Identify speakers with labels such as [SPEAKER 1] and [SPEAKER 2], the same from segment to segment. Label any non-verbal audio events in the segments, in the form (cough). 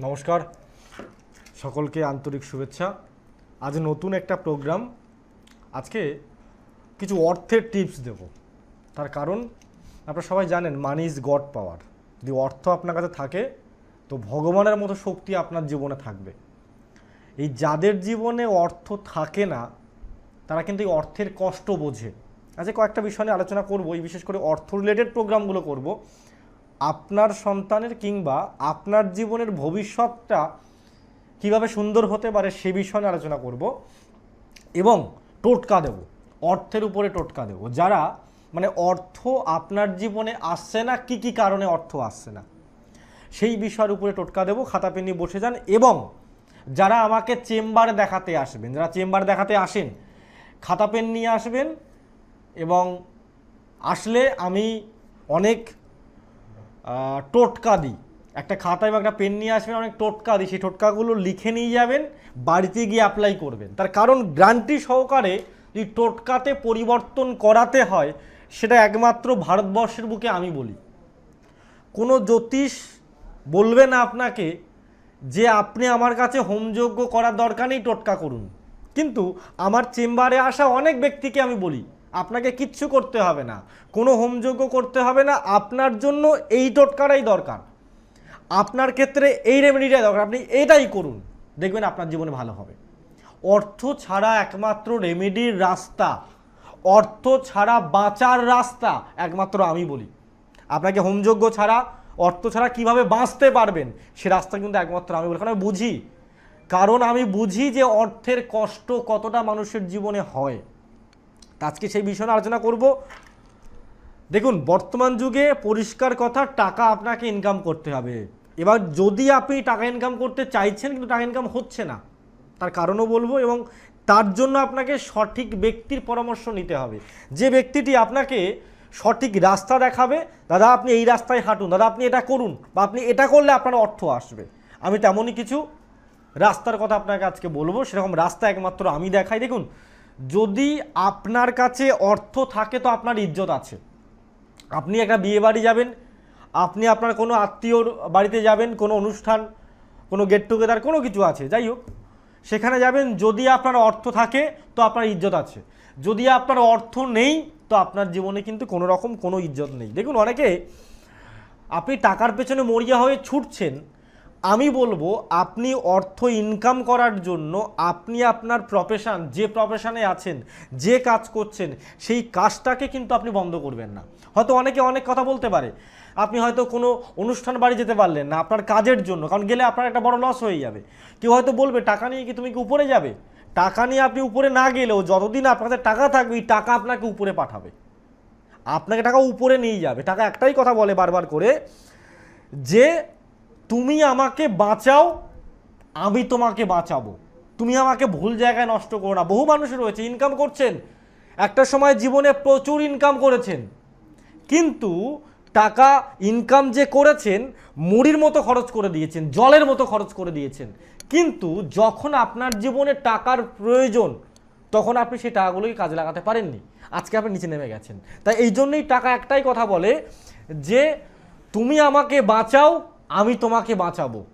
[SPEAKER 1] নমস্কার। সকলকে আন্তরিক শুভেচ্ছা। আজ নতুন একটা প্রোগ্রাম আজকে কিছু অর্থের টিপস দেব। তার কারণ, আপনারা সবাই জানেন মানি ইজ গড পাওয়ার যদি অর্থ আপনার কাছে থাকে, তো ভগবানের মতো শক্তি আপনার জীবনে থাকবে। এই যাদের জীবনে অর্থ থাকে না, তারা কিন্তু এই অর্থের কষ্ট বোঝে। আজকে কয়েকটা বিষয় নিয়ে আলোচনা করব। এই বিশেষ করে অর্থ রিলেটেড প্রোগ্রামগুলো করব। আপনার সন্তানের কিংবা আপনার জীবনের ভবিষ্যৎটা কীভাবে সুন্দর হতে পারে সে বিষয়ে আলোচনা করব। এবং টোটকা দেব, অর্থের উপরে টোটকা দেব। যারা মানে অর্থ আপনার জীবনে আসছে না, কি কি কারণে অর্থ আসছে না, সেই বিষয়ের উপরে টোটকা দেবো, খাতা পেন নিয়ে বসে যান। এবং যারা আমাকে চেম্বারে দেখাতে আসবেন, যারা চেম্বার দেখাতে আসেন, খাতা পেন নিয়ে আসবেন। এবং আসলে আমি অনেক টোটকা দিই। একটা খাতায় বা একটা পেন নিয়ে আসবেন, অনেক টোটকা দিই। সেই টোটকাগুলো লিখে নিয়ে যাবেন, বাড়িতে গিয়ে অ্যাপ্লাই করবেন। তার কারণ গ্রান্টি সহকারে যদি টোটকাতে পরিবর্তন করাতে হয়, সেটা একমাত্র ভারতবর্ষের বুকে আমি বলি। কোনো জ্যোতিষ বলবে না আপনাকে যে আপনি আমার কাছে হোমযজ্ঞ করার দরকার নেই, টোটকা করুন। কিন্তু আমার চেম্বারে আসা অনেক ব্যক্তিকে আমি বলি আপনাকে কিচ্ছু করতে হবে না। কোনো হোমযজ্ঞ করতে হবে না। আপনার জন্য এই টোটকাটাই দরকার। আপনার ক্ষেত্রে এই রেমেডিটাই দরকার। আপনি এটাই করুন। দেখবেন আপনার জীবনে ভালো হবে। অর্থ ছাড়া একমাত্র রেমেডির রাস্তা। অর্থ ছাড়া বাঁচার রাস্তা একমাত্র আমি বলি। আপনাকে হোমযজ্ঞ ছাড়া, অর্থ ছাড়া কীভাবে বাঁচতে পারবেন, সে রাস্তা কিন্তু একমাত্র আমি বলি। কারণ আমি বুঝি। কারণ আমি বুঝি যে অর্থের কষ্ট কতটা মানুষের জীবনে হয়। আজকে সেই বিষয়ে আলোচনা করব। দেখুন, বর্তমান যুগে পরিষ্কার কথা, টাকা আপনাকে ইনকাম করতে হবে। এবার যদি আপনি টাকা ইনকাম করতে চাইছেন, কিন্তু টাকা ইনকাম হচ্ছে না, তার কারণও বলব এবং তার জন্য আপনাকে সঠিক ব্যক্তির পরামর্শ নিতে হবে। যে ব্যক্তিটি আপনাকে সঠিক রাস্তা দেখাবে, দাদা, আপনি এই রাস্তায় হাঁটুন, দাদা, আপনি এটা করুন বা আপনি এটা করলে আপনার অর্থ আসবে। আমি তেমনই কিছু রাস্তার কথা আপনাকে আজকে বলব, সেরকম রাস্তা একমাত্র আমি দেখাই। দেখুন যদি আপনার কাছে অর্থ থাকে, তো আপনার ইজ্জত আছে। আপনি একটা বিয়ে বাড়ি যাবেন, আপনি আপনার কোনো আত্মীয়র বাড়িতে যাবেন, কোনো অনুষ্ঠান, কোনো গেট টুগেদার কোনো কিছু আছে, যাই হোক। সেখানে যাবেন, যদি আপনার অর্থ থাকে, তো আপনার ইজ্জত আছে। যদি আপনার অর্থ নেই, তো আপনার জীবনে কিন্তু কোনো রকম কোনো ইজ্জত নেই। দেখুন, অনেকে আপনি টাকার পেছনে মরিয়া হয়ে ছুটছেন আমি বলব, আপনি অর্থ ইনকাম করার জন্য আপনি আপনার প্রফেশান যে প্রফেশনে আছেন, যে কাজ করছেন, সেই কাজটাকে কিন্তু আপনি বন্ধ করবেন না। হয়তো অনেকে অনেক কথা বলতে পারে। আপনি হয়তো কোনো অনুষ্ঠান বাড়ি যেতে পারলেন না আপনার কাজের জন্য, কারণ গেলে আপনার একটা বড় লস হয়ে যাবে। কেউ হয়তো বলবে, টাকা নিয়ে কি তুমি কি উপরে যাবে? টাকা নিয়ে আপনি উপরে না গেলেও যতদিন আপনাদের টাকা থাকবে, এই টাকা আপনাকে উপরে পাঠাবে। আপনাকে টাকা উপরে নিয়ে যাবে। টাকা একটাই কথা বলে বারবার করে যে তুমি আমাকে বাঁচাও, আমি তোমাকে বাঁচাবো। তুমি আমাকে ভুল জায়গায় নষ্ট করো না। বহু মানুষ রয়েছে ইনকাম করছেন। একটা সময় জীবনে প্রচুর ইনকাম করেছেন। কিন্তু টাকা ইনকাম যে করেছেন, মুড়ির মতো খরচ করে দিয়েছেন, জলের মতো খরচ করে দিয়েছেন। কিন্তু যখন আপনার জীবনে টাকার প্রয়োজন, তখন আপনি সেই টাকাগুলোকে কাজে লাগাতে পারেননি। আজকে আপনি নিচে নেমে গেছেন। তাই এই জন্যই টাকা একটাই কথা বলে যে, তুমি আমাকে বাঁচাও আমি তোমাকে বাঁচাবো।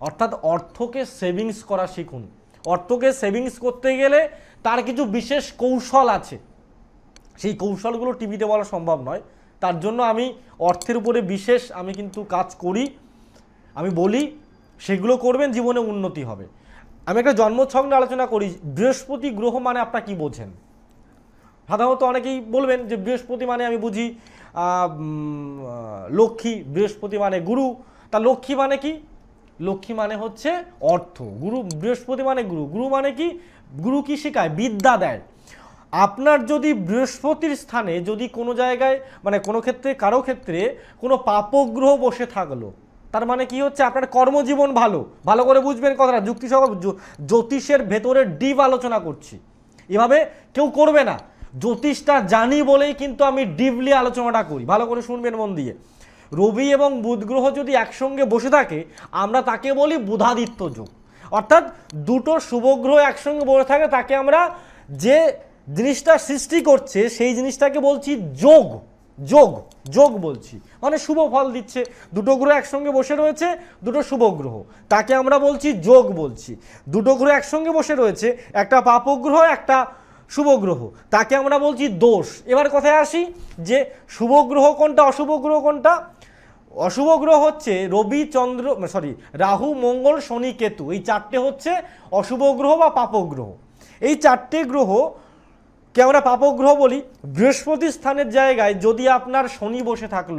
[SPEAKER 1] অর্থাৎ অর্থকে সেভিংস করা শিখুন। অর্থকে সেভিংস করতে গেলে তার কিছু বিশেষ কৌশল আছে। সেই কৌশলগুলো টিভিতে বলা সম্ভব নয়। তার জন্য আমি অর্থের উপরে বিশেষ আমি কিন্তু কাজ করি। আমি বলি, সেগুলো করবেন, জীবনে উন্নতি হবে। আমি একটা জন্মছক নিয়ে আলোচনা করি। বৃহস্পতি গ্রহ মানে আপনারা কি বোঝেন? সাধারণত অনেকেই বলবেন যে বৃহস্পতি মানে আমি বুঝি লক্ষ্মী, বৃহস্পতি মানে গুরু। তা লক্ষ্মী মানে কি? লক্ষ্মী মানে হচ্ছে অর্থ। গুরু, বৃহস্পতি মানে গুরু। গুরু মানে কি? গুরু কি শেখায়? বিদ্যা দেয়। আপনার যদি বৃহস্পতির স্থানে যদি কোনো জায়গায় মানে কোনো ক্ষেত্রে, কারও ক্ষেত্রে কোনো পাপগ্রহ বসে থাকল, তার মানে কি হচ্ছে? আপনার কর্মজীবন ভালো। ভালো করে বুঝবেন কথাটা। যুক্তিসহ জ্যোতিষের ভেতরে ডিপ আলোচনা করছি। এভাবে কেউ করবে না। জ্যোতিষটা জানি বলেই কিন্তু আমি ডিপলি আলোচনাটা করি। ভালো করে শুনবেন মন দিয়ে। রবি এবং বুধ গ্রহ যদি একসঙ্গে বসে থাকে, আমরা তাকে বলি বুধাদিত্য যোগ। অর্থাৎ দুটো শুভগ্রহ একসঙ্গে বসে থাকে, তাকে আমরা যে জিনিসটা সৃষ্টি করছে, সেই জিনিসটাকে বলছি যোগ। যোগ যোগ বলছি। মানে শুভ ফল দিচ্ছে। দুটো গ্রহ একসঙ্গে বসে রয়েছে, দুটো শুভ গ্রহ। তাকে আমরা বলছি যোগ বলছি। দুটো গ্রহ একসঙ্গে বসে রয়েছে, একটা পাপগ্রহ, একটা শুভ গ্রহ তাকে আমরা বলছি দোষ। এবার কথায় আসি যে শুভ গ্রহ কোনটা অশুভ গ্রহ কোনটা? অশুভ গ্রহ হচ্ছে রবি, চন্দ্র সরি রাহু, মঙ্গল, শনি, কেতু। এই চারটে হচ্ছে অশুভ গ্রহ বা পাপগ্রহ। এই চারটে গ্রহ কে আমরা পাপগ্রহ বলি? বৃহস্পতি স্থানের জায়গায় যদি আপনার শনি বসে থাকল,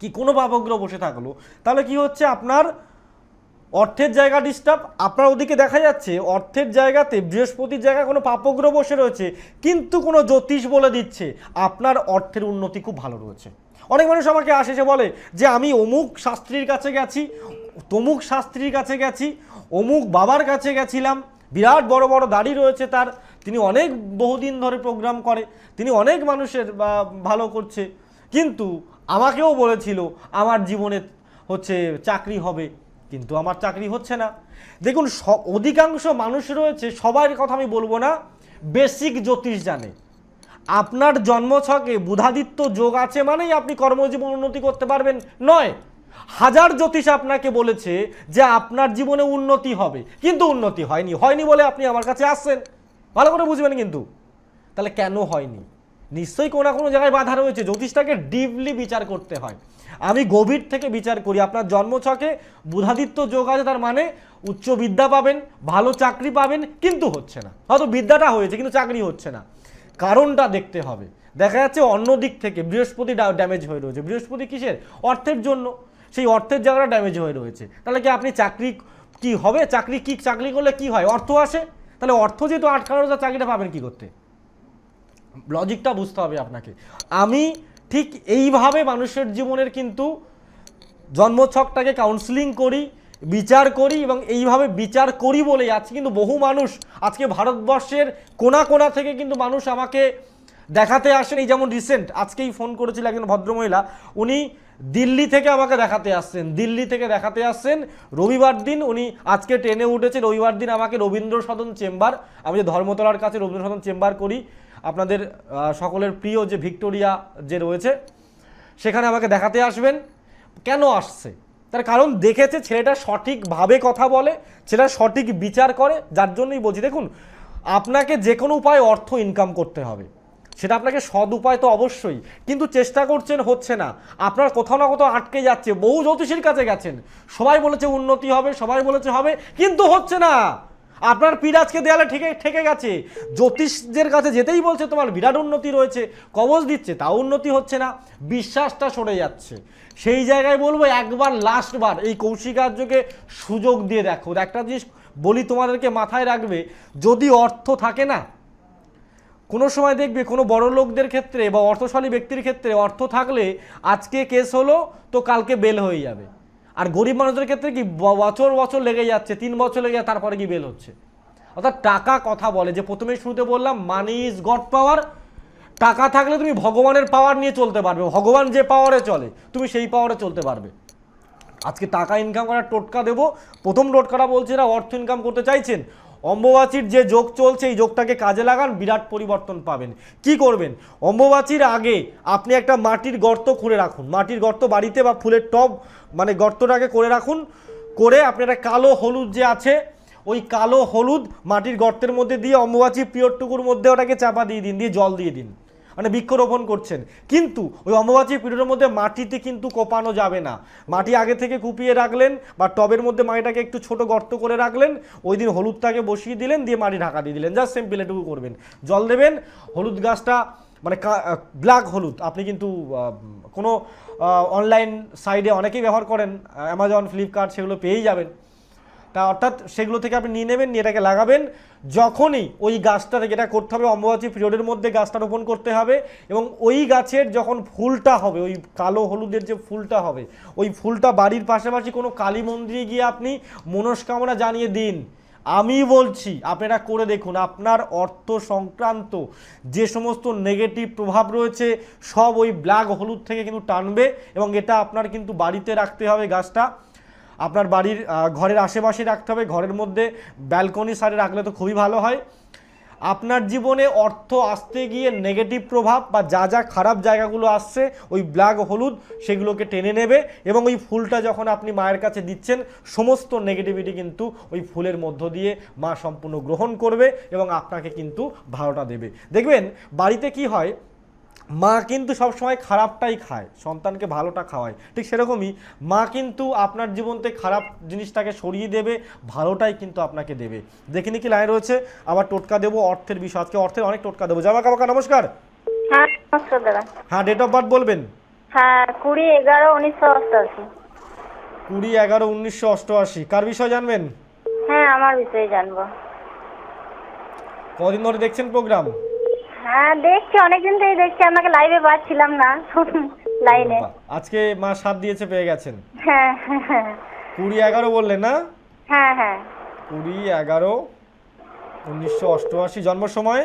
[SPEAKER 1] কি কোনো পাপগ্রহ বসে থাকল, তাহলে কি হচ্ছে আপনার অর্থের জায়গা ডিস্টার্ব আপনার ওদিকে দেখা যাচ্ছে, অর্থের জায়গাতে বৃহস্পতির জায়গায় কোনো পাপগ্রহ বসে রয়েছে, কিন্তু কোনো জ্যোতিষ বলে দিচ্ছে, আপনার অর্থের উন্নতি খুব ভালো রয়েছে। অনেক মানুষ আমাকে আসে, এসে বলে যে, আমি অমুক শাস্ত্রীর কাছে গেছি, তমুক শাস্ত্রীর কাছে গেছি, অমুক বাবার কাছে গেছিলাম, বিরাট বড় বড় দাড়ি রয়েছে তার, তিনি অনেক বহুদিন ধরে প্রোগ্রাম করে, তিনি অনেক মানুষের ভালো করছে, কিন্তু আমাকেও বলেছিল, আমার জীবনে হচ্ছে চাকরি হবে কিন্তু আমার চাকরি হচ্ছে না। দেখুন অধিকাংশ মানুষ রয়েছে সবার কথা আমি বলব না, বেসিক জ্যোতিষ জানে। আপনার জন্মছকে বুধাদিত্য যোগ আছে মানেই আপনি কর্মজীবন উন্নতি করতে পারবেন, নয়। হাজার জ্যোতিষ আপনাকে বলেছে যে আপনার জীবনে উন্নতি হবে, কিন্তু উন্নতি হয়নি। হয়নি বলে আপনি আমার কাছে আসছেন। ভালো করে বুঝবেন কিন্তু। তাহলে কেন হয়নি? নিশ্চয়ই কোনো না কোনো জায়গায় বাধা রয়েছে। জ্যোতিষটাকে ডিপলি বিচার করতে হয়। আমি গভীর থেকে বিচার করি। আপনার জন্মছকে বুধাদিত্য যোগ আছে, তার মানে উচ্চ বিদ্যা পাবেন, ভালো চাকরি পাবেন, কিন্তু হচ্ছে না। হয়তো বিদ্যাটা হয়েছে, কিন্তু চাকরি হচ্ছে না। কারণটা দেখতে হবে। দেখা যাচ্ছে অন্য দিক থেকে বৃহস্পতি ড্যামেজ হয়ে রয়েছে। বৃহস্পতি কিসের? অর্থের জন্য। সেই অর্থের জায়গাটা ড্যামেজ হয়ে রয়েছে। তাহলে কি আপনি চাকরি কি হবে? চাকরি কি, চাকরি করলে কি হয়? অর্থ আসে? তাহলে অর্থ যেহেতু আটকানো চাকরিটা পাবেন কি করতে? লজিকটা বুঝতে হবে আপনাকে। আমি ঠিক এইভাবে মানুষের জীবনের কিন্তু জন্মছকটাকে কাউন্সিলিং করি, বিচার করি এবং এইভাবে বিচার করি বলেই আজকে কিন্তু বহু মানুষ, আজকে ভারতবর্ষের কোনা কোনা থেকে কিন্তু মানুষ আমাকে দেখাতে আসেন। এই যেমন রিসেন্ট আজকেই ফোন করেছিল একজন ভদ্রমহিলা, উনি দিল্লি থেকে আমাকে দেখাতে আসছেন। দিল্লি থেকে দেখাতে আসছেন। রবিবার দিন উনি আজকে ট্রেনে উঠেছে। রবিবার দিন আমাকে রবীন্দ্র সদন চেম্বার আমি যে ধর্মতলার কাছে রবীন্দ্র সদন চেম্বার করি আপনাদের সকলের প্রিয় যে ভিক্টোরিয়া যে রয়েছে, সেখানে আমাকে দেখাতে আসবেন। কেন আসছে? তার কারণ দেখেছে, ছেলেটা সঠিকভাবে কথা বলে, ছেলেটা সঠিক বিচার করে, যার জন্যই বলছি। দেখুন, আপনাকে যে কোনো উপায়ে অর্থ ইনকাম করতে হবে। সেটা আপনাকে সৎ উপায় তো অবশ্যই, কিন্তু চেষ্টা করছেন হচ্ছে না। আপনার কোথাও না কোথাও আটকে যাচ্ছে, বহু জ্যোতিষীর কাছে গেছেন। সবাই বলেছে উন্নতি হবে, সবাই বলেছে হবে, কিন্তু হচ্ছে না। আপনার পিরাজকে দেয়ালে ঠেকে ঠেকে গেছে। জ্যোতিষদের কাছে যেতেই বলছে তোমার বিরাট উন্নতি রয়েছে, কবচ দিচ্ছে, তাও উন্নতি হচ্ছে না, বিশ্বাসটা সরে যাচ্ছে। সেই জায়গায় বলব একবার লাস্টবার এই কৌশিকার্যকে সুযোগ দিয়ে দেখো। একটা জিনিস বলি তোমাদেরকে মাথায় রাখবে, যদি অর্থ থাকে না, কোনো সময় দেখবে কোনো বড় লোকদের ক্ষেত্রে বা অর্থশালী ব্যক্তির ক্ষেত্রে অর্থ থাকলে আজকে কেস হলো, তো কালকে বেল হয়ে যাবে। আর গরিব মানুষদের ক্ষেত্রে কি বছর বছর লেগে যাচ্ছে, তিন বছর লেগে যাচ্ছে, তারপরে কি বেল হচ্ছে? অর্থাৎ টাকা কথা বলে, যে প্রথমে শুরুতে বললাম মানি ইজ গড পাওয়ার টাকা থাকলে তুমি ভগবানের পাওয়ার নিয়ে চলতে পারবে, ভগবান যে পাওয়ারে চলে, তুমি সেই পাওয়ারে চলতে পারবে। আজকে টাকা ইনকাম করার টোটকা দেবো, প্রথম টোটকাটা বলছে এরা অর্থ ইনকাম করতে চাইছেন অম্বুবাচীর যে যোগ চলছে, এই যোগটাকে কাজে লাগান, বিরাট পরিবর্তন পাবেন। কি করবেন? অম্বুবাচীর আগে আপনি একটা মাটির গর্ত খুঁড়ে রাখুন। মাটির গর্ত বাড়িতে বা ফুলের টব মানে গর্তটাকে করে রাখুন। করে আপনি একটা কালো হলুদ যে আছে, ওই কালো হলুদ মাটির গর্তের মধ্যে দিয়ে অম্বুবাচী পিরিয়ডটুকুর মধ্যে ওটাকে চাপা দিয়ে দিন, দিয়ে জল দিয়ে দিন। মানে বৃক্ষরোপণ করছেন। কিন্তু ওই অম্বুবাচী পিরিয়ডের মধ্যে মাটিতে কিন্তু কোপানো যাবে না। মাটি আগে থেকে কুপিয়ে রাখলেন বা টবের মধ্যে মাটিটাকে একটু ছোট গর্ত করে রাখলেন, ওই দিন হলুদটাকে বসিয়ে দিলেন, দিয়ে মাটি ঢাকা দিয়ে দিলেন। জাস্ট সিম্পল এটুকু করবেন। জল দেবেন, হলুদ গাছটা মানে ব্ল্যাক হলুদ। আপনি কিন্তু কোনো অনলাইন সাইডে অনেকেই ব্যবহার করেন অ্যামাজন ফ্লিপকার্ট সেগুলো পেয়েই যাবেন। তা অর্থাৎ সেগুলো থেকে আপনি নিয়ে নেবেন, নিয়ে এটাকে লাগাবেন। যখনই ওই গাছটা এটা করতে হবে, অম্বুবাচী পিরিয়ডের মধ্যে গাছটা রোপণ করতে হবে এবং ওই গাছের যখন ফুলটা হবে, ওই কালো হলুদের যে ফুলটা হবে, ওই ফুলটা বাড়ির পাশাপাশি কোনো কালী মন্দিরে গিয়ে আপনি মনস্কামনা জানিয়ে দিন। আমি বলছি, আপনারা করে দেখুন, আপনার অর্থ সংক্রান্ত যে সমস্ত নেগেটিভ প্রভাব রয়েছে, সব ওই ব্ল্যাক হলুদ থেকে কিন্তু টানবে এবং এটা আপনার কিন্তু বাড়িতে রাখতে হবে গাছটা। আপনার বাড়ির ঘরের আশেপাশে রাখতে হবে, ঘরের মধ্যে ব্যালকনি সারে রাখলে তো খুবই ভালো হয়। আপনার জীবনে অর্থ আসতে গিয়ে নেগেটিভ প্রভাব বা যা যা খারাপ জায়গাগুলো আসছে, ওই ব্ল্যাক হলুদ সেগুলোকে টেনে নেবে এবং ওই ফুলটা যখন আপনি মায়ের কাছে দিচ্ছেন, সমস্ত নেগেটিভিটি কিন্তু ওই ফুলের মধ্য দিয়ে মা সম্পূর্ণ গ্রহণ করবে এবং আপনাকে কিন্তু ভালোটা দেবে। দেখবেন, বাড়িতে কি হয় মা কিন্তু সবসময় খারাপটাই খায় সন্তানকে ভালোটা খাওয়ায়। ঠিক সেরকমই মা কিন্তু আপনার জীবন থেকে খারাপ জিনিসটাকে সরিয়ে দেবে ভালোটাই কিন্তু আপনাকে দেবে। দেখিনি কি লাইন রয়েছে আবার টোটকা দেবো অর্থের বিষয়। আজকে অর্থের অনেক টোটকা দেবো। জামা কাবাকা নমস্কার।
[SPEAKER 2] হ্যাঁ
[SPEAKER 1] হ্যাঁ ডেট অফ বার্থ বলবেন?
[SPEAKER 2] হ্যাঁ কুড়ি এগারো উনিশশো অষ্টআশি।
[SPEAKER 1] কুড়ি এগারো উনিশশো অষ্টআশি। কার বিষয় জানবেন?
[SPEAKER 2] হ্যাঁ আমার বিষয়ে জানব।
[SPEAKER 1] কদিন ধরে দেখছেন প্রোগ্রাম
[SPEAKER 2] হ্যাঁ দেখছি অনেকদিন থেকে দেখছি আপনাকে লাইভে পাচ্ছিলাম না (laughs) লাইনে
[SPEAKER 1] আজকে মা সাত দিয়েছে পেয়ে গেছেন।
[SPEAKER 2] হ্যাঁ হ্যাঁ হ্যাঁ।
[SPEAKER 1] কুড়ি এগারো বললেন না?
[SPEAKER 2] হ্যাঁ হ্যাঁ।
[SPEAKER 1] কুড়ি এগারো উনিশশো অষ্টআশি জন্ম সময়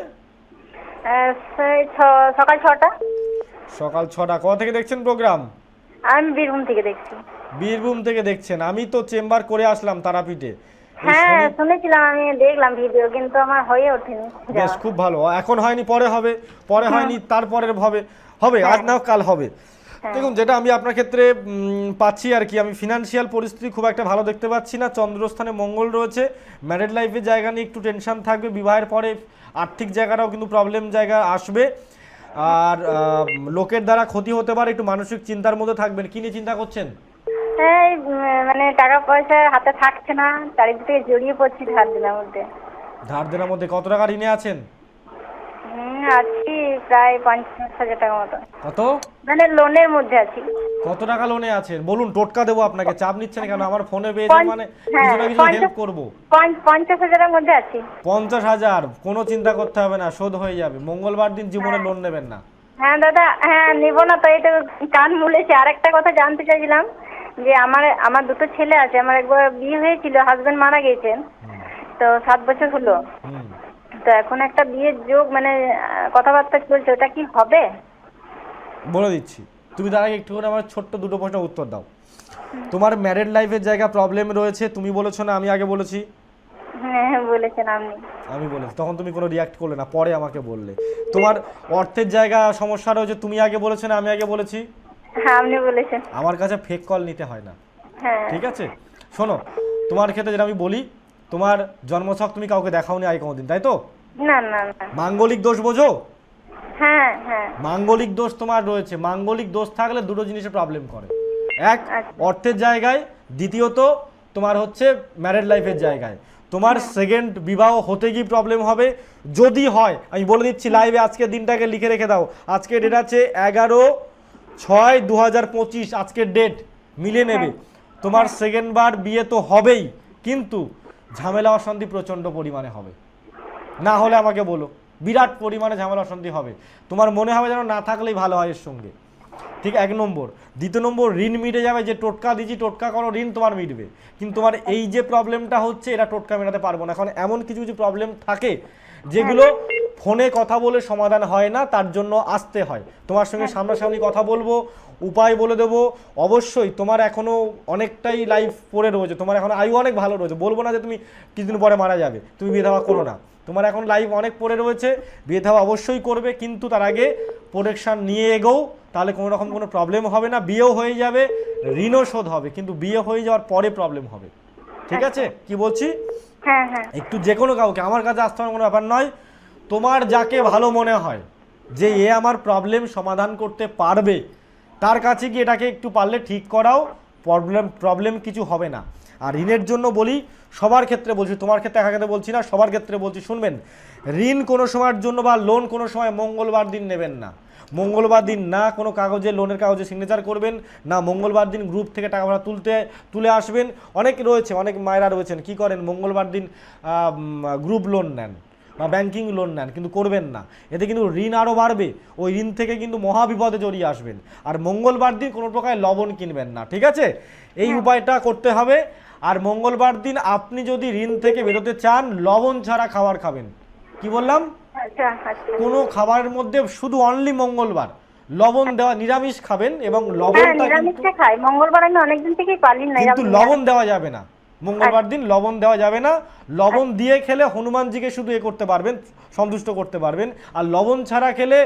[SPEAKER 2] সকাল ছটা।
[SPEAKER 1] সকাল ছটা। কোথা থেকে দেখছেন প্রোগ্রাম
[SPEAKER 2] আমি বীরভূম থেকে দেখছি।
[SPEAKER 1] বীরভূম থেকে দেখছেন। আমি তো চেম্বার করে আসলাম তারাপীঠে।
[SPEAKER 2] হ্যাঁ শুনেছিলাম আমি দেখলাম ভিডিও কিন্তু আমার হয়ে ওঠেনি।
[SPEAKER 1] বেশ খুব ভালো। এখন হয়নি পরে হবে। পরে হয়নি তারপরের হবে। হবে আজ নাও কাল হবে। দেখুন যেটা আমি আপনার ক্ষেত্রে পাচ্ছি আর কি আমি ফিনান্সিয়াল পরিস্থিতি খুব একটা ভালো দেখতে পাচ্ছি না। চন্দ্রস্থানে মঙ্গল রয়েছে। ম্যারিড লাইফের জায়গা নিয়ে একটু টেনশন থাকবে। বিবাহের পরে আর্থিক জায়গাটাও কিন্তু প্রবলেম জায়গা আসবে। আর লোকের দ্বারা ক্ষতি হতে পারে একটু মানসিক চিন্তার মধ্যে থাকবেন। কি নিয়ে চিন্তা করছেন?
[SPEAKER 2] এই মানে টাকা পয়সা হাতে থাকছে না চারিদিক থেকে জড়িয়ে পড়ছি ধার দিনের মধ্যে।
[SPEAKER 1] ধার দেনার মধ্যে কত টাকা ঋণে আছেন?
[SPEAKER 2] হুম আছি প্রায় পঞ্চাশ হাজার টাকা মতো।
[SPEAKER 1] কত?
[SPEAKER 2] মানে লোনের মধ্যে আছি।
[SPEAKER 1] কত টাকা লোনে আছেন? বলুন টোটকা দেবো আপনাকে চাপ নিচ্ছেন কেন? আমার ফোনে পেয়েছেন মানে
[SPEAKER 2] হ্যাঁ,
[SPEAKER 1] কিছু না কিছু হেল্প করব।
[SPEAKER 2] পঞ্চাশ হাজারের মধ্যে আছি।
[SPEAKER 1] পঞ্চাশ হাজার কোনো চিন্তা করতে হবে না শোধ হয়ে যাবে। মঙ্গলবার দিন জীবনে লোন নেবেন না।
[SPEAKER 2] হ্যাঁ দাদা হ্যাঁ নেব না তো এটা কান মুলেছে আর একটা কথা জানতে চাইছিলাম যে আমার আমার দুটো ছেলে আছে আমার একবার বিয়ে হয়েছিল হাজবেন্ড মারা গেছেন। তো সাত বছর হলো। তো এখন একটা বিয়ের যোগ মানে কথাবার্তা চলছে ওটা কি হবে?
[SPEAKER 1] বলে দিচ্ছি। তুমি তার আগে একটুখানি আমার ছোট্ট দুটো প্রশ্নের উত্তর দাও। তোমার ম্যারেড লাইফের জায়গা প্রবলেম রয়েছে তুমি বলেছ না আমি আগে বলেছি?
[SPEAKER 2] হ্যাঁ হ্যাঁ, বলেছেন আপনি।
[SPEAKER 1] আমি বলেছি। তখন তুমি কোনো রিয়াক্ট করলে না পরে আমাকে বললে। তোমার অর্থের জায়গা সমস্যা রয়েছে তুমি আগে বলেছ না আমি আগে বলেছি?
[SPEAKER 2] হ্যাঁ আপনি বলেছেন।
[SPEAKER 1] আমার কাছে ফেক কল নিতে হয় না।
[SPEAKER 2] হ্যাঁ।
[SPEAKER 1] ঠিক আছে? শোনো তোমার ক্ষেত্রে যেটা আমি বলি তোমার জন্মছক তুমি কাউকে দেখাওনি আগে কোনোদিন তাই তো?
[SPEAKER 2] না না না।
[SPEAKER 1] মাঙ্গলিক দোষ বোঝো?
[SPEAKER 2] হ্যাঁ হ্যাঁ।
[SPEAKER 1] মাঙ্গলিক দোষ তোমার রয়েছে। মাঙ্গলিক দোষ থাকলে দুটো জিনিসে প্রবলেম করে। এক
[SPEAKER 2] আচ্ছা।
[SPEAKER 1] অর্থের জায়গায়। দ্বিতীয়ত তোমার হচ্ছে ম্যারেড লাইফের জায়গায়। তোমার সেকেন্ড বিবাহ হতে গিয়ে প্রবলেম হবে। যদি হয় আমি বলে দিচ্ছি লাইভে আজকের দিনটাকে লিখে রেখে দাও। আজকের ডেট আছে এগারো ছয় দু হাজার পঁচিশ আজকের ডেট মিলে নেবে। তোমার সেকেন্ড বার বিয়ে তো হবেই কিন্তু ঝামেলা অশান্তি প্রচণ্ড পরিমাণে হবে। না হলে আমাকে বলো বিরাট পরিমাণে ঝামেলা অশান্তি হবে। তোমার মনে হবে যেন না থাকলেই ভালো হয় এর সঙ্গে। ঠিক এক নম্বর। দ্বিতীয় নম্বর ঋণ মিটে যাবে যে টোটকা দিচ্ছি টোটকা করো ঋণ তোমার মিটবে। কিন্তু তোমার এই যে প্রবলেমটা হচ্ছে এটা টোটকা মেটাতে পারব না। এখন এমন কিছু কিছু প্রবলেম থাকে যেগুলো ফোনে কথা বলে সমাধান হয় না তার জন্য আসতে হয়। তোমার সঙ্গে সামনাসামনি কথা বলব উপায় বলে দেবো। অবশ্যই তোমার এখনও অনেকটাই লাইফ পড়ে রয়েছে। তোমার এখন আয়ু অনেক ভালো রয়েছে। বলব না যে তুমি কিছুদিন পরে মারা যাবে। তুমি বিয়ে দেওয়া করো না। তোমার এখন লাইফ অনেক পড়ে রয়েছে। বিয়ে দেওয়া অবশ্যই করবে কিন্তু তার আগে প্রোটেকশান নিয়ে এগোও। তাহলে কোনো রকম কোনো প্রবলেম হবে না। বিয়েও হয়ে যাবে ঋণও শোধ হবে। কিন্তু বিয়ে হয়ে যাওয়ার পরে প্রবলেম হবে। ঠিক আছে? কি বলছি?
[SPEAKER 2] হ্যাঁ হ্যাঁ।
[SPEAKER 1] একটু যে কোনো কাউকে। আমার কাছে আসতে হবে কোনো ব্যাপার নয়। তোমার যাকে ভালো মনে হয়, যে এ আমার প্রবলেম সমাধান করতে পারবে, তার কাছে গিয়ে এটাকে একটু পারলে ঠিক করাও প্রবলেম প্রবলেম কিছু হবে না। আর ঋণের জন্য বলি, সবার ক্ষেত্রে বলছি, তোমার ক্ষেত্রে একা ক্ষেত্রে বলছি না, সবার ক্ষেত্রে বলছি, শুনবেন, ঋণ কোনো সময়ের জন্য বা লোন কোনো সময় মঙ্গলবার দিন নেবেন না। মঙ্গলবার দিন না কোনো কাগজে লোনের কাগজে সিগনেচার করবেন, না মঙ্গলবার দিন গ্রুপ থেকে টাকা ভাড়া তুলতে, তুলে আসবেন। অনেক রয়েছে, অনেক মায়েরা রয়েছেন, কি করেন? মঙ্গলবার দিন গ্রুপ লোন নেন। বা ব্যাংকিং লোন নেন কিন্তু করবেন না। এতে কিন্তু ঋণ আরও বাড়বে। ওই ঋণ থেকে কিন্তু মহা বিপদে জড়িয়ে আসবেন। আর মঙ্গলবার দিন কোনো প্রকার লবণ কিনবেন না ঠিক আছে? এই উপায়টা করতে হবে। আর মঙ্গলবার দিন আপনি যদি ঋণ থেকে বেরোতে চান লবণ ছাড়া খাবার খাবেন। কি বললাম?
[SPEAKER 2] আচ্ছা
[SPEAKER 1] কোনো খাবারের মধ্যে শুধু অনলি মঙ্গলবার। লবণ দেওয়া নিরামিষ খাবেন এবং
[SPEAKER 2] হ্যাঁ
[SPEAKER 1] লবণটা কিন্তু
[SPEAKER 2] মঙ্গলবার আমি অনেকদিন থেকেই পালি না
[SPEAKER 1] কিন্তু লবণ দেওয়া যাবে না। মঙ্গলবার দিন লবণ দেওয়া যাবে না। লবণ দিয়ে খেলে হনুমানজিকে শুধু এ করতে পারবেন সন্তুষ্ট করতে পারবেন। আর লবণ ছাড়া খেলে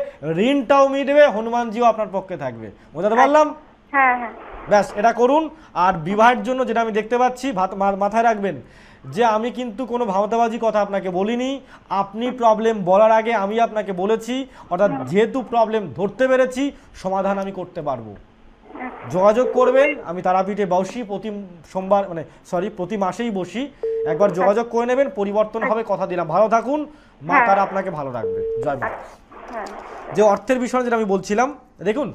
[SPEAKER 1] ঋণটাও মিটবে হনুমানজিও আপনার পক্ষে থাকবে। বোঝাতে পারলাম?
[SPEAKER 2] হ্যাঁ হ্যাঁ।
[SPEAKER 1] ব্যাস এটা করুন। আর বিবাহের জন্য যেটা আমি দেখতে পাচ্ছি মাথায় রাখবেন যে আমি কিন্তু কোনো ভাবতাবাজি কথা আপনাকে বলিনি। আপনি প্রবলেম বলার আগে আমি আপনাকে বলেছি অর্থাৎ যেহেতু প্রবলেম ধরতে পেরেছি সমাধান আমি করতে পারব। যোগাযোগ করবেন আমি তারাপীঠে বসি প্রতি সোমবার মানে সরি প্রতি মাসেই বসি। একবার যোগাযোগ করে নেবেন পরিবর্তন হবে কথা দিলাম। ভালো থাকুন মা
[SPEAKER 2] হ্যাঁ।
[SPEAKER 1] তারা আপনাকে ভালো রাখবে। জয় মা
[SPEAKER 2] হ্যাঁ।
[SPEAKER 1] যে অর্থের বিষয়ে যেটা আমি বলছিলাম দেখুন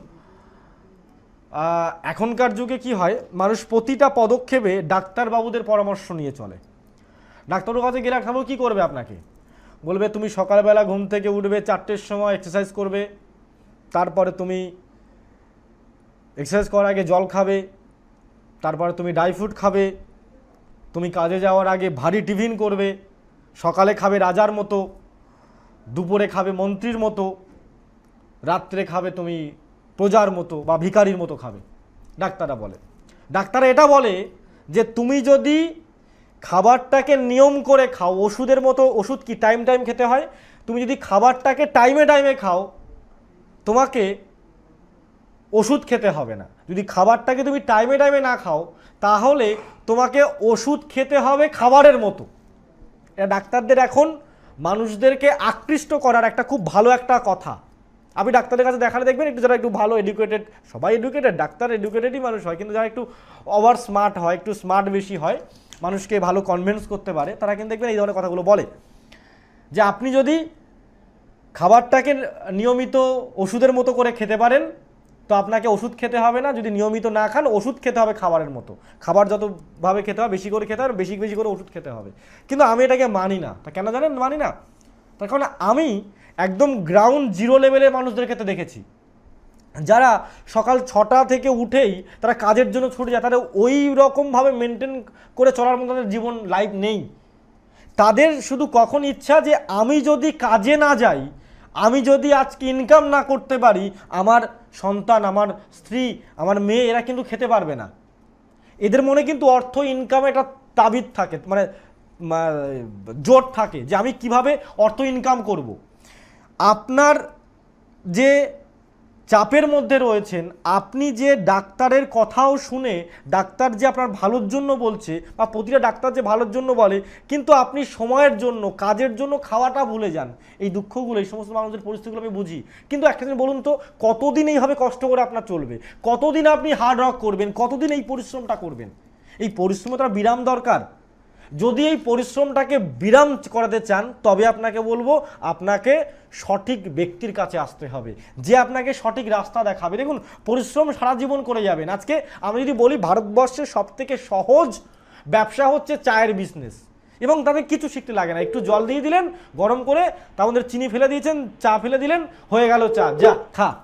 [SPEAKER 1] এখনকার যুগে কি হয় মানুষ প্রতিটা পদক্ষেপে ডাক্তারবাবুদের পরামর্শ নিয়ে চলে। ডাক্তারের কাছে গেলে খাব কি করবে আপনাকে? বলবে তুমি সকালবেলা ঘুম থেকে উঠবে চারটের সময় এক্সারসাইজ করবে তারপরে তুমি এক্সারসাইজ করার আগে জল খাবে, তারপরে তুমি ড্রাই ফ্রুট খাবে, তুমি কাজে যাওয়ার আগে ভারী টিফিন করবে, সকালে খাবে রাজার মতো, দুপুরে খাবে মন্ত্রীর মতো, রাত্রে খাবে তুমি প্রজার মতো বা ভিখারির মতো খাবে। ডাক্তাররা বলে। ডাক্তার এটা বলে যে তুমি যদি খাবারটাকে নিয়ম করে খাও, ওষুধের মতো ওষুধ কি টাইম টাইম খেতে হয়? তুমি যদি খাবারটাকে টাইমে টাইমে খাও, তোমাকে ওষুধ খেতে হবে না। যদি খাবারটাকে তুমি টাইমে টাইমে না খাও, তাহলে তোমাকে ওষুধ খেতে হবে খাবারের মতো। এটা ডাক্তারদের এখন মানুষদেরকে আকৃষ্ট করার একটা খুব ভালো একটা কথা। আপনি ডাক্তারের কাছে দেখালে দেখবেন একটু যারা একটু ভালো এডুকেটেড সবাই এডুকেটেড ডাক্তার এডুকেটেডই মানুষ হয়, কিন্তু যারা একটু ওভার স্মার্ট হয়, একটু স্মার্ট বেশি হয়, মানুষকে ভালো কনভিন্স করতে পারে, তারা কিন্তু দেখবেন এই ধরনের কথাগুলো বলে। যে আপনি যদি খাবারটাকে নিয়মিত ওষুধের মতো করে খেতে পারেন তো আপনাকে ওষুধ খেতে হবে না, যদি নিয়মিত না খান, ওষুধ খেতে হবে খাবারের মতো। খাবার যতভাবে খেতে হবে, বেশি করে খেতে হবে, বেশি বেশি করে ওষুধ খেতে হবে। কিন্তু আমি এটাকে মানি না। তা কেন জানেন? মানি না। তার কারণ আমি একদম গ্রাউন্ড জিরো লেভেলের মানুষদের ক্ষেত্রে দেখেছি। যারা সকাল ছটা থেকে উঠেই তারা কাজের জন্য ছুটে যায় তারা ওই রকমভাবে মেনটেন করে চলার মতো তাদের জীবন লাইফ নেই। তাদের শুধু কখন ইচ্ছা যে আমি যদি কাজে না যাই আমি যদি আজকে ইনকাম না করতে পারি, আমার সন্তান, আমার স্ত্রী, আমার মেয়ে, এরা কিন্তু খেতে পারবে না এদের মনে কিন্তু অর্থ ইনকাম একটা তাবিদ থাকে মানে জোট থাকে যে আমি কীভাবে অর্থ ইনকাম করব। আপনার যে চাপের মধ্যে রয়েছেন। আপনি যে ডাক্তারের কথাও শুনে ডাক্তার যে আপনার ভালোর জন্য বলছে বা প্রতিটা ডাক্তার যে ভালোর জন্য বলে, কিন্তু আপনি সময়ের জন্য, কাজের জন্য খাওয়াটা ভুলে যান। এই দুঃখগুলো, এই সমস্ত মানুষের পরিস্থিতিগুলো আমি বুঝি। কিন্তু একটা দিন বলুন তো, কতদিন এইভাবে কষ্ট করে আপনার চলবে? কতদিন আপনি হার্ড ওয়ার্ক করবেন? কতদিন এই পরিশ্রমটা করবেন? এই পরিশ্রমটা বিরাম দরকার। যদি এই পরিশ্রমটাকে বিরাম করাতে চান, তবে আপনাকে বলব, আপনাকে সঠিক ব্যক্তির কাছে আসতে হবে। যে আপনাকে সঠিক রাস্তা দেখাবে। দেখুন, পরিশ্রম সারা জীবন করে যাবেন। আজকে আমি যদি বলি, ভারতবর্ষের সব থেকে সহজ ব্যবসা হচ্ছে চায়ের বিজনেস এবং তাদের কিছু শিখতে লাগে না। একটু জল দিয়ে দিলেন, গরম করে তার মধ্যে চিনি ফেলে দিয়েছেন, চা ফেলে দিলেন, হয়ে গেল চা। যা, খা।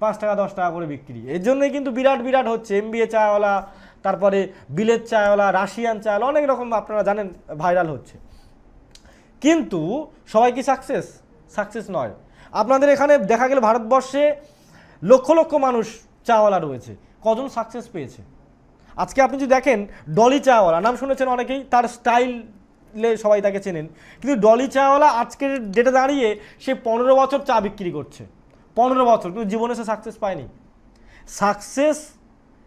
[SPEAKER 1] পাঁচ টাকা, দশ টাকা করে বিক্রি। এর জন্যই কিন্তু বিরাট বিরাট হচ্ছে এম এমবিএ চাওয়ালা তারপরে বিলেত চাওয়ালা রাশিয়ান চাওয়ালা অনেক রকম আপনারা জানেন ভাইরাল হচ্ছে। কিন্তু সবাই কি সাকসেস সাকসেস নয়। আপনাদের এখানে দেখা গেল ভারতবর্ষে লক্ষ লক্ষ মানুষ চাওয়ালা রয়েছে। কজন সাকসেস পেয়েছে? আজকে আপনি যদি দেখেন, ডলি চাওয়ালা নাম শুনেছেন অনেকেই, তার স্টাইলে সবাই তাকে চেনেন। কিন্তু ডলি চাওয়ালা আজকের ডেটে দাঁড়িয়ে সে পনেরো বছর চা বিক্রি করছে। পনেরো বছর, কিন্তু জীবনে সে সাকসেস পায়নি। সাকসেস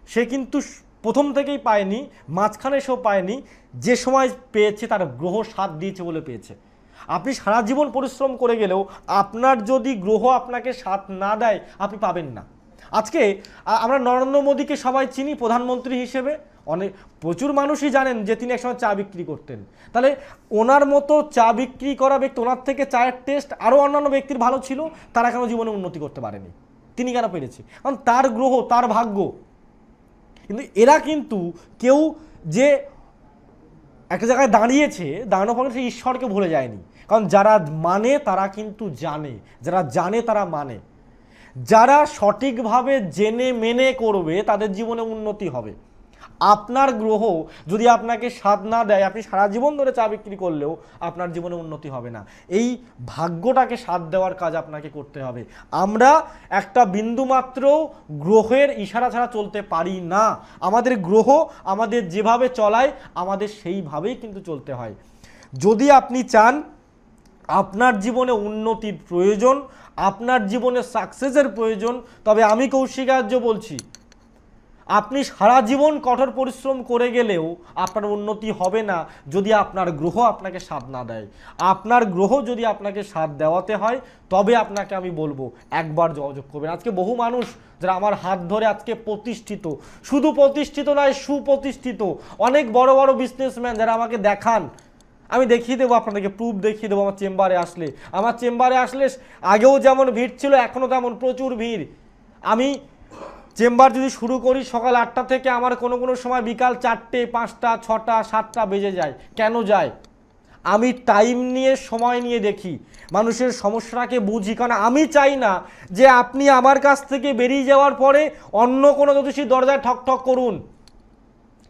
[SPEAKER 1] সে কিন্তু প্রথম থেকেই পায়নি, মাঝখানে সেও পায়নি, যে সময় পেয়েছে তার গ্রহ সাথ দিয়েছে বলে পেয়েছে। আপনি সারা জীবন পরিশ্রম করে গেলেও আপনার যদি গ্রহ আপনাকে সাথ না দেয়, আপনি পাবেন না। আজকে আমরা নরেন্দ্র মোদীকে সবাই চিনি, প্রধানমন্ত্রী হিসেবে। অনেক, প্রচুর মানুষই জানেন যে তিনি একসময় চা বিক্রি করতেন। তাহলে ওনার মতো চা বিক্রি করা ব্যক্তি, ওনার থেকে চায়ের টেস্ট আরও অন্যান্য ব্যক্তির ভালো ছিল, তারা কেন জীবনে উন্নতি করতে পারেনি। তিনি কেন পেরেছে? কারণ তার গ্রহ, তার ভাগ্য কিন্তু এরা কিন্তু কেউ যে একটা জায়গায় দাঁড়িয়েছে, দাঁড়ানোর ফলে সে ঈশ্বরকে ভুলে যায়নি। কারণ যারা মানে তারা কিন্তু জানে। যারা জানে, তারা মানে। যারা সঠিকভাবে জেনে, মেনে করবে, তাদের জীবনে উন্নতি হবে। আপনার গ্রহ যদি আপনাকে স্বাদ না দেয়, আপনি সারা জীবন ধরে চা বিক্রি করলেও আপনার জীবনে উন্নতি হবে না। এই ভাগ্যটাকে স্বাদ দেওয়ার কাজ আপনাকে করতে হবে। আমরা একটা বিন্দুমাত্র গ্রহের ইশারা ছাড়া চলতে পারি না। আমাদের গ্রহ আমাদের যেভাবে চলায়, আমাদের সেইভাবেই কিন্তু চলতে হয়। যদি আপনি চান আপনার জীবনে উন্নতির প্রয়োজন, আপনার জীবনে সাকসেসের প্রয়োজন, তবে আমি কৌশিকার্য বলছি আপনি সারা জীবন কঠোর পরিশ্রম করে গেলেও আপনার উন্নতি হবে না যদি আপনার গ্রহ আপনাকে সাথ না দেয়। আপনার গ্রহ যদি আপনাকে সাথ দেওয়াতে হয়, তবে আপনাকে আমি বলব, একবার যোগাযোগ করবেন। আজকে বহু মানুষ যারা আমার হাত ধরে আজকে প্রতিষ্ঠিত, শুধু প্রতিষ্ঠিত নয়, সুপ্রতিষ্ঠিত, অনেক বড় বড় বিজনেসম্যান যারা আমাকে দেখান। আমি দেখিয়ে দেবো আপনাদেরকে প্রুফ দেখিয়ে দেবো আমার চেম্বারে আসলে। আমার চেম্বারে আসলে আগেও যেমন ভিড় ছিল এখনও তেমন প্রচুর ভিড়। আমি চেম্বার যদি শুরু করি সকাল আটটা থেকে আমার কোনো কোনো সময় বিকাল চারটে, পাঁচটা, ছটা, সাতটা বেজে যায়। কেন যায়? আমি টাইম নিয়ে, সময় নিয়ে দেখি। মানুষের সমস্যাকে বুঝি। কারণ আমি চাই না যে আপনি আমার কাছ থেকে বেরিয়ে যাওয়ার পরে অন্য কোনো জ্যোতিষীর দরজায় ঠক ঠক করুন।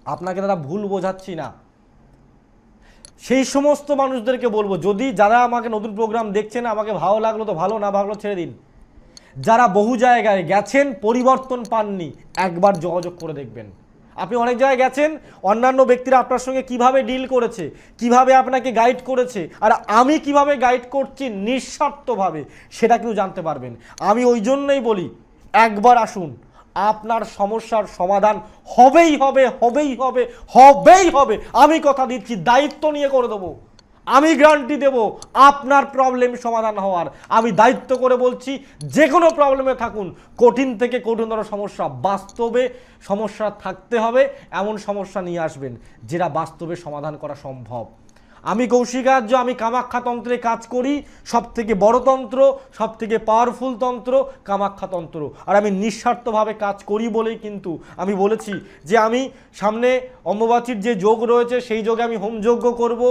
[SPEAKER 1] আপনাকে তারা ভুল বোঝাচ্ছি না। সেই সমস্ত মানুষদেরকে বলব, যদি যারা আমাকে নতুন প্রোগ্রাম দেখছেন আমাকে ভালো লাগল তো ভালো, না ভালো ছেড়ে দিন। যারা বহু জায়গায় গেছেন, পরিবর্তন পাননি, একবার যোগাযোগ করে দেখবেন। আপনি অনেক জায়গায় গেছেন, অন্যান্য ব্যক্তিরা আপনার সঙ্গে কীভাবে ডিল করেছে, কীভাবে আপনাকে গাইড করেছে, আর আমি কীভাবে গাইড করছি নিঃস্বার্থভাবে, সেটা কিন্তু জানতে পারবেন। আমি ওই জন্যই বলি, একবার আসুন, আপনার সমস্যার সমাধান হবেই হবে হবেই হবে হবেই হবে। আমি কথা দিচ্ছি, দায়িত্ব নিয়ে করে দেবো। আমি গ্যারান্টি দেব, আপনার প্রবলেম সমাধান হওয়ার। আমি দায়িত্ব করে বলছি যে কোনো প্রবলেমে থাকুন, কঠিন থেকে কঠিনতর সমস্যা বাস্তবে সমস্যা থাকতে হবে, এমন সমস্যা নিয়ে আসবেন, যেটা বাস্তবে সমাধান করা সম্ভব। আমি কৌশিকার্য, আমি কামাখ্যা তন্ত্রে কাজ করি সব থেকে বড় তন্ত্র সব থেকে পাওয়ারফুল তন্ত্র, কামাখ্যা তন্ত্র। আর আমি নিঃস্বার্থভাবে কাজ করি বলেই কিন্তু আমি বলেছি যে আমি সামনে অম্বুবাচীর যে যোগ রয়েছে, সেই যোগে আমি হোমযজ্ঞ করব।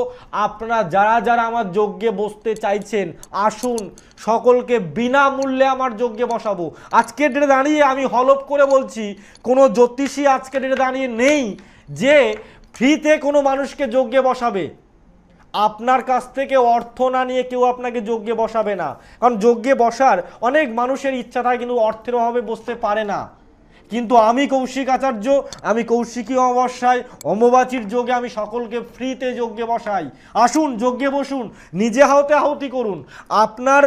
[SPEAKER 1] আপনারা যারা যারা আমার যজ্ঞে বসতে চাইছেন, আসুন, সকলকে বিনামূল্যে আমার যজ্ঞে বসাবো। আজকের ডেটে দাঁড়িয়ে আমি হলপ করে বলছি, কোনো জ্যোতিষী আজকের ডেটে দাঁড়িয়ে নেই যে ফ্রিতে কোনো মানুষকে যজ্ঞে বসাবে। আপনার কাছ থেকে অর্থ না নিয়ে কেউ আপনাকে যজ্ঞে বসাবে না। কারণ যজ্ঞে বসার অনেক মানুষের ইচ্ছা থাকে কিন্তু অর্থের অভাবে বসতে পারে না। কিন্তু আমি কৌশিক আচার্য, আমি কৌশিকী অমাবস্যায়, অম্বুবাচীর যোগে আমি সকলকে ফ্রিতে যজ্ঞে বসাই। আসুন, যজ্ঞে বসুন, নিজে হাওতে আহতি করুন। আপনার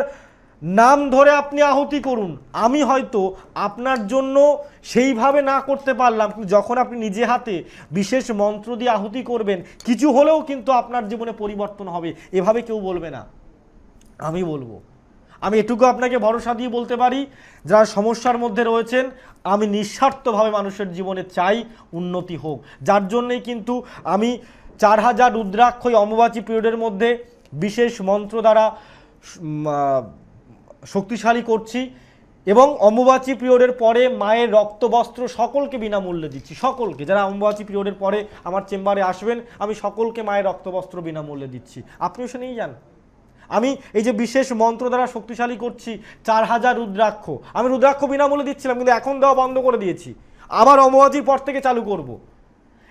[SPEAKER 1] নাম ধরে আপনি আহুতি করুন। আমি হয়তো আপনার জন্য সেইভাবে না করতে পারলাম যখন আপনি নিজে হাতে বিশেষ মন্ত্র দিয়ে আহুতি করবেন, কিছু হলেও কিন্তু আপনার জীবনে পরিবর্তন হবে। এভাবে কেউ বলবে না। আমি বলব। আমি এটুকু আপনাকে ভরসা দিয়ে বলতে পারি, যারা সমস্যার মধ্যে রয়েছেন, আমি নিঃস্বার্থভাবে মানুষের জীবনে চাই উন্নতি হোক। যার জন্যেই কিন্তু আমি চার হাজার রুদ্রাক্ষ এই অম্বুবাচী পিরিয়ডের মধ্যে বিশেষ মন্ত্র দ্বারা শক্তিশালী করছি এবং অম্বুবাচী পিরিয়ডের পরে মায়ের রক্তবস্ত্র সকলকে বিনামূল্যে দিচ্ছি, সকলকে। যারা অম্বুবাচী পিরিয়ডের পরে আমার চেম্বারে আসবেন, আমি সকলকে মায়ের রক্তবস্ত্র বিনামূল্যে দিচ্ছি। আপনিও সে নিয়ে যান। আমি এই যে বিশেষ মন্ত্র দ্বারা শক্তিশালী করছি, চার হাজার রুদ্রাক্ষ। আমি রুদ্রাক্ষ বিনামূল্যে দিচ্ছিলাম, কিন্তু এখন দেওয়া বন্ধ করে দিয়েছি। আবার অমবাজির পর থেকে চালু করব।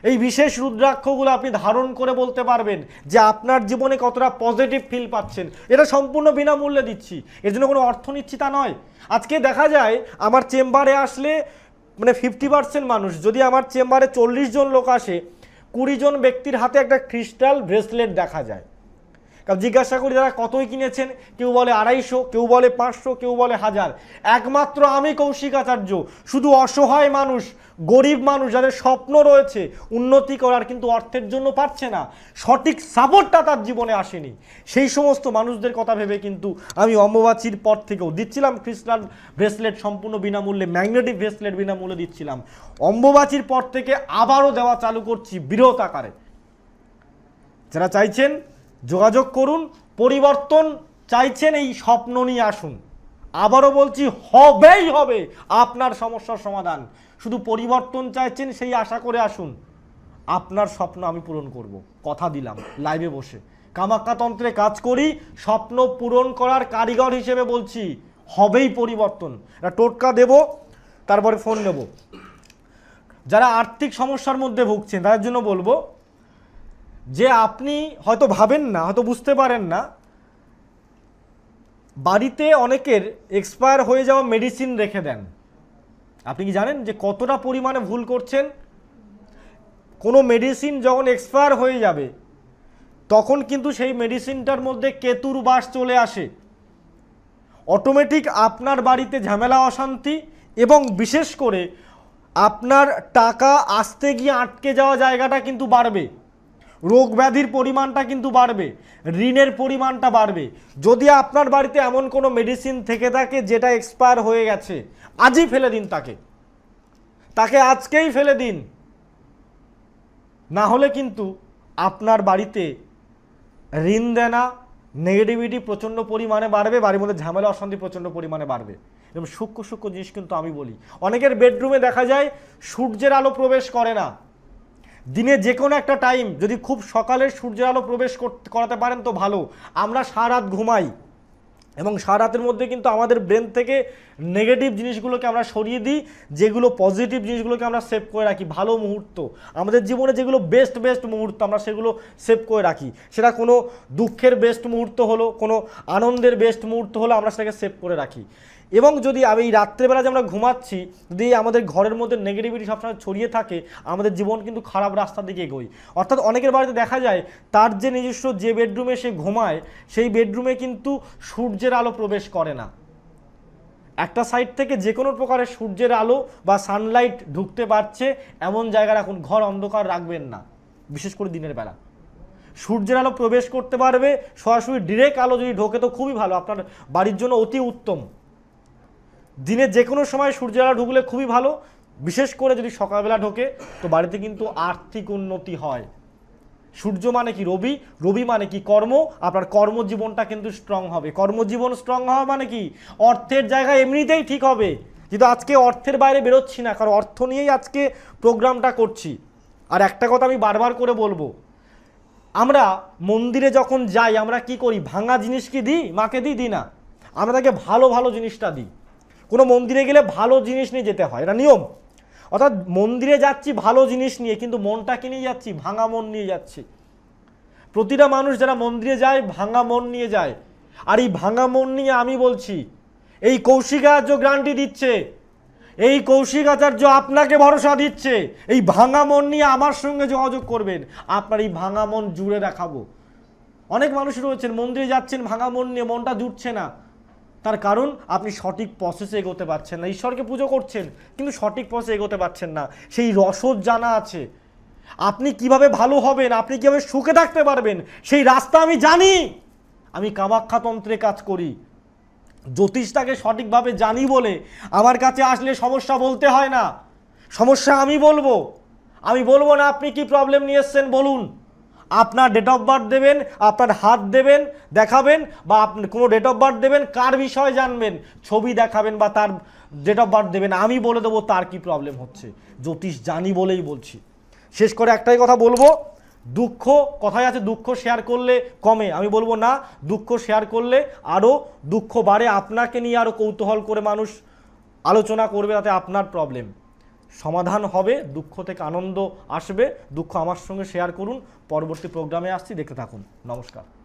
[SPEAKER 1] এই বিশেষ রুদ্রাক্ষগুলো আপনি ধারণ করে বলতে পারবেন যে আপনার জীবনে কতটা পজিটিভ ফিল পাচ্ছেন। এটা সম্পূর্ণ বিনামূল্যে দিচ্ছি। এর জন্য কোনো অর্থ নিচ্ছি তা নয়। আজকে দেখা যায়, আমার চেম্বারে আসলে মানে ফিফটি পার্সেন্ট মানুষ, যদি আমার চেম্বারে চল্লিশ জন লোক আসে, কুড়ি জন ব্যক্তির হাতে একটা ক্রিস্টাল ব্রেসলেট দেখা যায়। কারণ জিজ্ঞাসা করি তারা কতই কিনেছেন? কেউ বলে আড়াইশো, কেউ বলে পাঁচশো, কেউ বলে হাজার। একমাত্র আমি কৌশিক আচার্য, শুধু অসহায় মানুষ, গরিব মানুষ যাদের স্বপ্ন রয়েছে উন্নতি করার কিন্তু অর্থের জন্য পারছে না। সঠিক সাপোর্টটা তার জীবনে আসেনি। সেই সমস্ত মানুষদের কথা ভেবে কিন্তু আমি অম্বুবাচীর পর থেকেও দিচ্ছিলাম ক্রিস্টাল ব্রেসলেট সম্পূর্ণ বিনামূল্যে ম্যাগনেটিক ব্রেসলেট বিনামূল্যে দিচ্ছিলাম। অম্বুবাচীর পর থেকে আবারও দেওয়া চালু করছি বৃহৎ আকারে। যারা চাইছেন যোগাযোগ করুন, পরিবর্তন চাইছেন এই স্বপ্ন নিয়ে আসুন। আবারও বলছি, হবেই হবে আপনার সমস্যার সমাধান। শুধু পরিবর্তন চাইছেন সেই আশা করে আসুন। আপনার স্বপ্ন আমি পূরণ করব। কথা দিলাম, লাইভে বসে। কামাক্কাতন্ত্রে কাজ করি, স্বপ্ন পূরণ করার কারিগর হিসেবে বলছি, হবেই পরিবর্তন। এটা টোটকা দেব, তারপরে ফোন নেব। যারা আর্থিক সমস্যার মধ্যে ভুগছেন, তাদের জন্য বলব যে আপনি হয়তো ভাবেন না, হয়তো বুঝতে পারেন না, বাড়িতে অনেকের এক্সপায়ার হয়ে যাওয়া মেডিসিন রেখে দেন। আপনি কি জানেন যে কতটা পরিমাণে ভুল করছেন? কোনো মেডিসিন যখন এক্সপায়ার হয়ে যাবে, তখন কিন্তু সেই মেডিসিনটার মধ্যে কেতুর বাস চলে আসে। অটোমেটিক আপনার বাড়িতে ঝামেলা, অশান্তি এবং বিশেষ করে আপনার টাকা আসতে গিয়ে আটকে যাওয়া জায়গাটা কিন্তু বাড়বে। রোগ ব্যাধির পরিমাণটা কিন্তু বাড়বে, ঋণের পরিমাণটা বাড়বে। যদি আপনার বাড়িতে এমন কোনো মেডিসিন থেকে থাকে যেটা এক্সপায়ার হয়ে গেছে, আজই ফেলে দিন তাকে। তাকে আজকেই ফেলে দিন। না হলে কিন্তু আপনার বাড়িতে ঋণ দেনা নেগেটিভিটি প্রচণ্ড পরিমাণে বাড়বে, বাড়ির মধ্যে ঝামেলা, অশান্তি প্রচণ্ড পরিমাণে বাড়বে। এবং সূক্ষ্ম সূক্ষ্ম জিনিস কিন্তু আমি বলি, অনেকের বেডরুমে দেখা যায় সূর্যের আলো প্রবেশ করে না। দিনে যে কোনো একটা টাইম যদি খুব সকালে সূর্যের আলো প্রবেশ করতে- করাতে পারেন তো ভালো। আমরা সারা রাত ঘুমাই এবং সারা রাতের মধ্যে কিন্তু আমাদের ব্রেন থেকে নেগেটিভ জিনিসগুলোকে আমরা সরিয়ে দিই, যেগুলো পজিটিভ জিনিসগুলোকে আমরা সেভ করে রাখি। ভালো মুহূর্ত। আমাদের জীবনে যেগুলো বেস্ট বেস্ট মুহূর্ত, আমরা সেগুলো সেভ করে রাখি। সেটা কোনো দুঃখের বেস্ট মুহূর্ত হলো, কোনো আনন্দের বেস্ট মুহূর্ত হলো, আমরা সেটাকে সেভ করে রাখি। এবং যদি আমি এই রাত্রেবেলা যে আমরা ঘুমাচ্ছি, যদি আমাদের ঘরের মধ্যে নেগেটিভিটি সবসময় ছড়িয়ে থাকে, আমাদের জীবন কিন্তু খারাপ রাস্তার দিকে এগোয়। অর্থাৎ অনেকের বাড়িতে দেখা যায়, তার যে নিজস্ব যে বেডরুমে সে ঘুমায়, সেই বেডরুমে কিন্তু সূর্যের আলো প্রবেশ করে না। একটা সাইড থেকে যে কোনো প্রকারের সূর্যের আলো বা সানলাইট ঢুকতে পারছে, এমন জায়গা রাখুন ঘর অন্ধকার রাখবেন না, বিশেষ করে দিনের বেলা। সূর্যের আলো প্রবেশ করতে পারবে, সরাসরি ডিরেক্ট আলো যদি ঢোকে তো খুবই ভালো, আপনার বাড়ির জন্য অতি উত্তম। দিনে যে কোনো সময় সূর্যের আলো ঢুকলে খুবই ভালো, বিশেষ করে যদি সকালবেলা ঢোকে, তো বাড়িতে কিন্তু আর্থিক উন্নতি হয়। সূর্য মানে কি? রবি। রবি মানে কি? কর্ম। আপনার কর্মজীবনটা কিন্তু স্ট্রং হবে। কর্মজীবন স্ট্রং হওয়া মানে কি? অর্থের জায়গা এমনিতেই ঠিক হবে। কিন্তু আজকে অর্থের বাইরে বেরোচ্ছি না, কারণ অর্থ নিয়েই আজকে প্রোগ্রামটা করছি। আর একটা কথা আমি বারবার করে বলব, আমরা মন্দিরে যখন যাই, আমরা কি করি? ভাঙা জিনিস কি দিই? মাকে দিই? দিই না। আমরা তাকে ভালো ভালো জিনিসটা দিই। কোনো মন্দিরে গেলে ভালো জিনিস নিয়ে যেতে হয়, এটা নিয়ম। অর্থাৎ মন্দিরে যাচ্ছি, ভালো জিনিস নিয়ে, কিন্তু মনটাকে নিয়ে যাচ্ছি, ভাঙা মন নিয়ে যাচ্ছি। প্রতিটা মানুষ যারা মন্দিরে যায়, ভাঙা মন নিয়ে যায়। আর এই ভাঙা মন নিয়ে আমি বলছি, এই কৌশিকাচার্য গ্রান্টি দিচ্ছে, এই কৌশিক আচার্য আপনাকে ভরসা দিচ্ছে, এই ভাঙা মন নিয়ে আমার সঙ্গে যোগাযোগ করবেন, আপনার এই ভাঙা মন জুড়ে দেখাবো। অনেক মানুষ রয়েছেন, মন্দিরে যাচ্ছেন, ভাঙা মন নিয়ে মনটা জুটছে না। তার কারণ আপনি সঠিক প্রসেসে এগোতে পারছেন না। ঈশ্বরকে পুজো করছেন, কিন্তু সঠিক প্রসেসে এগোতে পারছেন না। সেই রসদ জানা আছে। আপনি কীভাবে ভালো হবেন, আপনি কীভাবে সুখে থাকতে পারবেন, সেই রাস্তা আমি জানি। আমি কামাখ্যা তন্ত্রে কাজ করি। জ্যোতিষটাকে সঠিকভাবে জানি বলে আমার কাছে আসলে সমস্যা বলতে হয় না। সমস্যা আমি বলব। আমি বলব না আপনি কি প্রবলেম নিয়ে এসছেন, বলুন। আপনার ডেট অফ বার্থ দেবেন, আপনার হাত দেবেন, দেখাবেন বা আপনি কোনো ডেট অফ বার্থ দেবেন, কার বিষয় জানবেন, ছবি দেখাবেন বা তার ডেট অফ বার্থ দেবেন, আমি বলে দেবো তার কি প্রবলেম হচ্ছে। জ্যোতিষ জানি বলেই বলছি। শেষ করে একটাই কথা বলব, দুঃখ কথায় আছে, দুঃখ শেয়ার করলে কমে। আমি বলব না, দুঃখ শেয়ার করলে আরও দুঃখ বাড়ে, আপনাকে নিয়ে আরও কৌতূহল করে মানুষ আলোচনা করবে, তাতে আপনার প্রবলেম সমাধান হবে, দুঃখ থেকে আনন্দ আসবে। দুঃখ আমার সঙ্গে শেয়ার করুন। পরবর্তী প্রোগ্রামে আসছি, দেখতে থাকুন। নমস্কার।